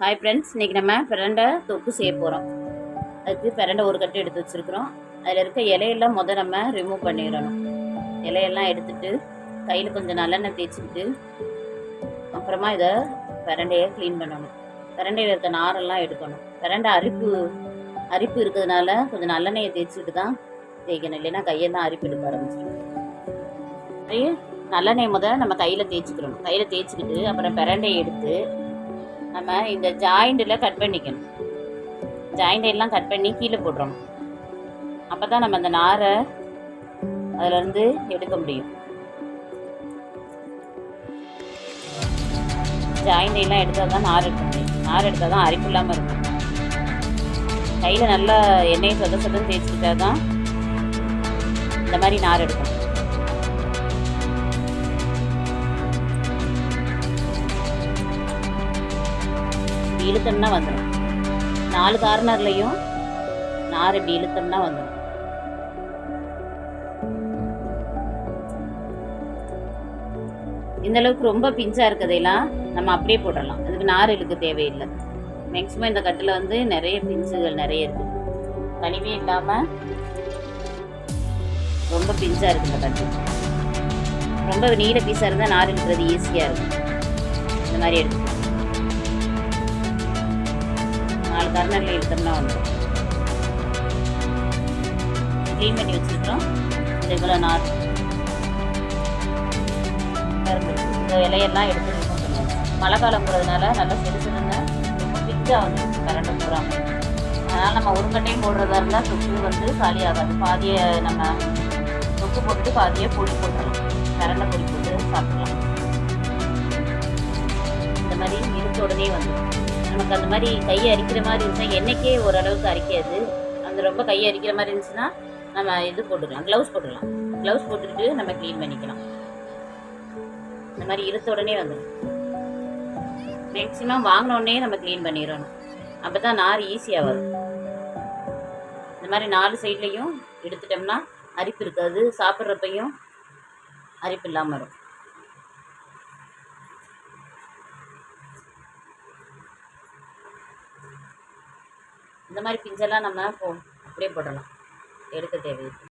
Hi friends இன்றைக்கி நம்ம பிரண்டை தொக்கு செய்ய போகிறோம் அதுக்கு பிரண்டை ஒரு கட்டு எடுத்து வச்சுருக்குறோம். அதில் இருக்க இலையெல்லாம் முத நம்ம ரிமூவ் பண்ணிடணும். இலையெல்லாம் எடுத்துட்டு கையில் கொஞ்சம் நல்லெண்ணெய் தேய்ச்சிக்கிட்டு அப்புறமா இதை பிரண்டையை க்ளீன் பண்ணணும். பிரண்டையில் இருக்க நாரெல்லாம் எடுக்கணும். பிரண்டை அரிப்பு அரிப்பு இருக்கிறதுனால கொஞ்சம் நல்லெண்ணெயை தேய்ச்சிட்டு தான் தேய்க்கணும். இல்லைன்னா கையெல்லாம் அரிப்பு எடுக்க ஆரம்பிச்சிடும். நல்லெண்ணெய் முத நம்ம கையில் தேய்ச்சிக்கிறோம் கையில் தேய்ச்சிக்கிட்டு அப்புறம் பிரண்டையை எடுத்து நம்ம இந்த ஜாயிண்டில் கட் பண்ணிக்கணும். ஜாயிண்ட் எல்லாம் கட் பண்ணி கீழே போடுறோம் அப்போ தான் நம்ம அந்த நாரை அதிலேருந்து எடுக்க முடியும். ஜாயிண்ட் எல்லாம் எடுத்தால் தான் நார் எடுக்க முடியும். நார் எடுத்தால் தான் அரிப்பு இல்லாமல் இருக்கும். கையில் நல்லா எண்ணெயை சொத சொதம் தேய்ச்சிக்கிட்டா தான் இந்த மாதிரி நார் எடுக்கணும். இப்படி இழுத்தோம்னா வந்துடும் நாலு கார்னர்லையும் நார் இப்படி இழுத்தோம்னா வந்துடும் இந்த அளவுக்கு ரொம்ப பிஞ்சா இருக்கதையெல்லாம் நம்ம அப்படியே போட்டுடலாம் அதுக்கு நார் இழுக்க தேவையில்லை. மேக்ஸிமம் இந்த கட்டில் வந்து நிறைய பிஞ்சுகள் நிறைய இருக்கு. கனிவே இல்லாமல் ரொம்ப பிஞ்சா இருக்கு இந்த கட்டு. ரொம்ப நீல பீஸாக இருந்தால் நார் இழுக்கிறது ஈஸியாக இருக்கும். இந்த மாதிரி எடுத்து நாலு கர்னரில் எடுத்தோம்னா வந்துடும் க்ளீன் பண்ணி வச்சுருக்கோம் இந்த இவ்வளோ நார் இந்த இலையெல்லாம் எடுத்து மழை காலம் மழை நல்லா சிறு சிறுன்னு ரொம்ப பிச்சாக வந்து கரண்ட் போகிறாங்க அதனால் நம்ம உருங்கட்டையும் போடுறதா இருந்தால் தொக்கு வந்து காலி ஆகாது. பாதியை நம்ம தொக்கு போட்டுட்டு பாதியை பொடி போட்டுடலாம் கரண்டை பொடி போட்டு சாப்பிடலாம். இந்த மாதிரி இழுத்த உடனே வந்துடும் நமக்கு அந்த மாதிரி கையை அரிக்கிற மாதிரி இருந்துச்சுன்னா என்னைக்கே ஓரளவுக்கு அரிக்காது. அந்த ரொம்ப கையை அரிக்கிற மாதிரி இருந்துச்சுன்னா நம்ம இது போட்டுக்கலாம் க்ளவுஸ் போட்டுக்கலாம் க்ளவுஸ் போட்டுக்கிட்டு நம்ம க்ளீன் பண்ணிக்கலாம். இந்த மாதிரி இழுத்த உடனே வந்துடும். மேக்ஸிமம் வாங்கின உடனே நம்ம க்ளீன் பண்ணிடணும். அப்போ தான் நார் ஈஸியாக வரும். இந்த மாதிரி நாலு சைட்லேயும் எடுத்துட்டோம்னா அரிப்பு இருக்காது. சாப்பிட்றப்பையும் அரிப்பு இல்லாமல் வரும். இந்த மாதிரி பிஞ்செல்லாம் நம்ம போ அப்படியே போடலாம் எடுக்க தேவையில்லை.